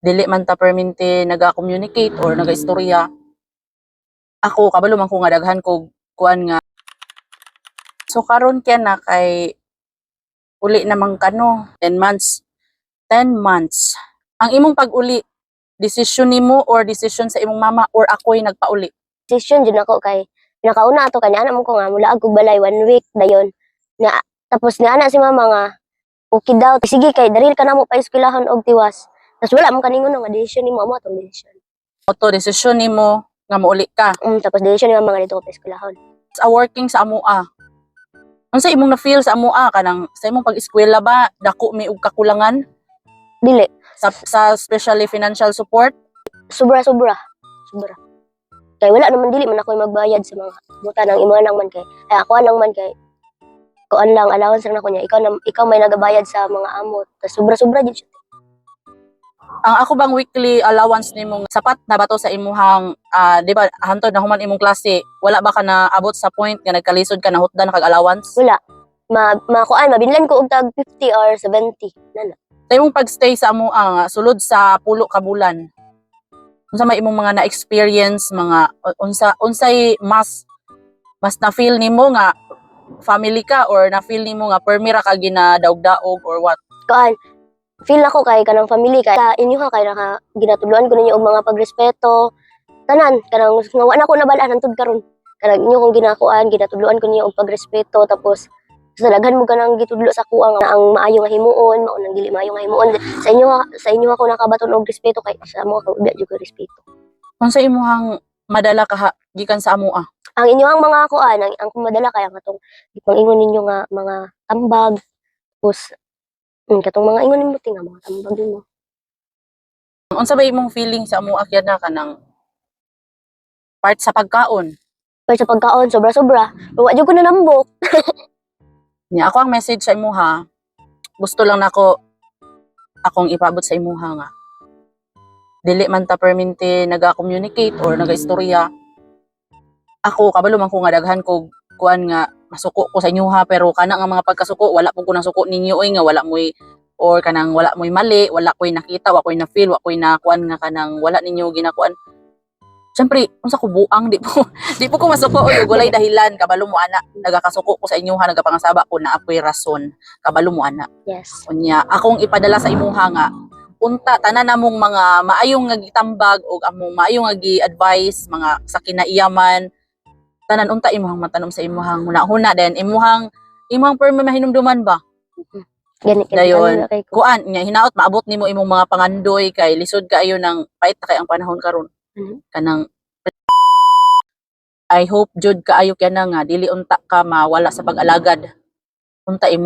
dili man ta perminti naga-communicate or naga-istorya. Ako kabalo man ko nga daghan ko kuan nga. So karon kaya na kay uli namang kano? 10 months. 10 months. Ang imong pag-uli desisyon nimo or desisyon sa imong mama or ako'y nagpauli? Decision dyan ako kay nakauna ato kanya anak mo ko nga mula ako balay one week dayon. Na tapos ni ana si mama nga okay daw. Sige kay daril ka na mo pa eskwelahan og tiwas. Tapos wala man kaningon nga decision nimo amo atong decision. Oto desisyon nimo nga mauli ka. Um, tapos decision ni mama nga dito ko pa eskwelahan. sa working sa amoa unsa imong na-feel sa amoa kanang sa imong pag-eskwela ba dako mi og kakulangan? Dili. Sa, sa especially financial support? Sobra sobra. Sobra. Kay wala naman dili man ako magbayad sa mga buta ng imo lang man kay ay ako lang man kay kuan lang allowance lang ako niya. Ikaw na, ikaw may nagabayad sa mga amot tapos sobra sobra jud siya ang ako bang weekly allowance nimo sapat na ba to sa imuhang ah, di ba hantod na human imong klase wala ba ka na abot sa point nga nagkalisod ka na hutdan kag allowance? Wala. Ma makuan mabinlan ko og tag 50 or 70 nana sa imong pagstay sa amoa nga sulod sa pulo ka bulan unsa may imong mga na-experience mga unsa unsay mas mas na feel nimo nga family ka or na feel nimo nga permira ka ginadaog-daog or what? Kuan feel ako kay kanang family kay sa inyo ha kay naka ginatuluan ko ninyo og mga pagrespeto. Tanan kanang nga wala ko nabalaan hangtod karon kanang inyo kong ginakuan ginatuluan ko ninyo og pagrespeto tapos sa daghan mo kanang gitudlo sa kuang nga ang maayo nga himuon mao nang dili maayo nga himuon. Sa inyo sa inyo ako nakabaton og respeto kay sa mo ako jud ko respeto. Unsa imong madala ka gikan sa amoa ang inyong mga kuan ang, ang kumadala kay ang katong gipangingon ninyo nga mga tambag tapos mm, katong mga ingon nimo tinga mga tambag nimo unsa ba imong feeling sa amoa kaya na kanang part sa pagkaon Kaya sa pagkaon, sobra-sobra. Luwa dyan ko na nambok. Nya ako ang message sa imuha. Gusto lang nako akong ipabot sa imuha nga. Dili man ta perminti naga-communicate or naga-istorya. Ako kabalo man ko nga daghan ko kuan nga masuko ko sa inyuha pero kana nga mga pagkasuko wala po ko nasuko ninyo oy nga wala moy or kanang wala moy mali, wala ko'y nakita, wala ko'y na feel, wala ko'y na kuan nga kanang wala ninyo ginakuan. Siyempre, unsa ko buang di po di po ko masuko oy walay dahilan. Kabalo mo ana nagakasuko ko sa inyuha nagapangasaba ko na apoy rason. Kabalo mo ana. Yes. unya akong ipadala sa imuha nga unta tanan namong mga maayong nga gitambag ug among maayong nga gi-advise mga sa kinaiyaman tanan unta imuhang matanom sa imuhang huna-huna then imuhang imuhang permi mahinumduman ba Gani, gani. Dayon, kay ko. kuan nya hinaot maabot nimo imong mga pangandoy kay lisod kaayo ng pait na kay ang panahon karon Mhm. kanang I hope jud kaayo kaya na nga dili unta ka mawala sa pag-alagad unta imo